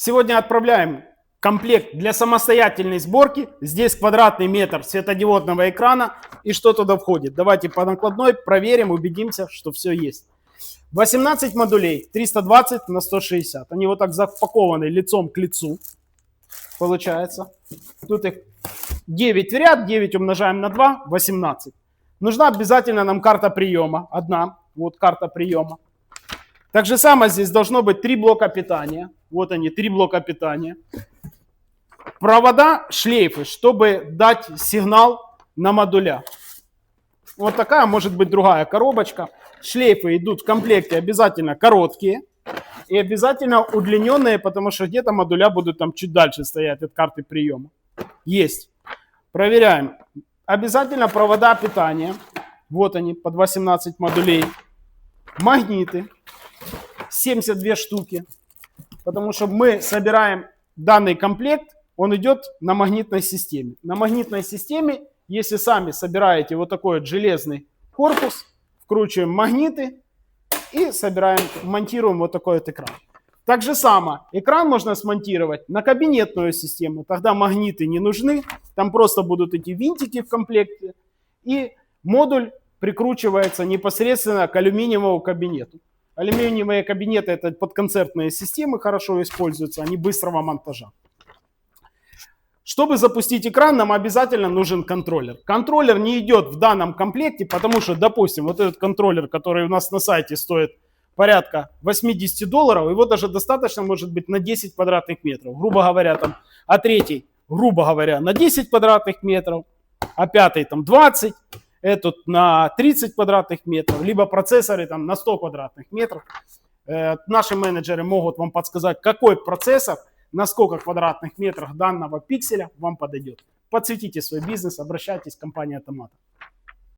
Сегодня отправляем комплект для самостоятельной сборки. Здесь квадратный метр светодиодного экрана и что туда входит. Давайте по накладной проверим, убедимся, что все есть. 18 модулей, 320 на 160. Они вот так запакованы лицом к лицу. Получается. Тут их 9 в ряд, 9 умножаем на 2, 18. Нужна обязательно нам карта приема. Одна. Вот карта приема. Так же самое здесь должно быть три блока питания. Вот они, три блока питания. Провода, шлейфы, чтобы дать сигнал на модуля. Вот такая может быть другая коробочка. Шлейфы идут в комплекте обязательно короткие и обязательно удлиненные, потому что где-то модуля будут там чуть дальше стоять от карты приема. Есть. Проверяем. Обязательно провода питания. Вот они, под 18 модулей. Магниты. 72 штуки. Потому что мы собираем данный комплект, он идет на магнитной системе. На магнитной системе, если сами собираете вот такой вот железный корпус, вкручиваем магниты и собираем, монтируем вот такой вот экран. Так же само, экран можно смонтировать на кабинетную систему, тогда магниты не нужны, там просто будут эти винтики в комплекте, и модуль прикручивается непосредственно к алюминиевому кабинету. Алюминиевые кабинеты это подконцертные системы хорошо используются, они быстрого монтажа. Чтобы запустить экран, нам обязательно нужен контроллер. Контроллер не идет в данном комплекте, потому что, допустим, вот этот контроллер, который у нас на сайте стоит порядка 80 долларов, его даже достаточно может быть на 10 квадратных метров. Грубо говоря, там, а третий, грубо говоря, на 10 квадратных метров, а пятый там 20, этот на 30 квадратных метров, либо процессоры там на 100 квадратных метров. Э, наши менеджеры могут вам подсказать, какой процессор на сколько квадратных метрах данного пикселя вам подойдет. Подсветите свой бизнес, обращайтесь в компанию Автомата.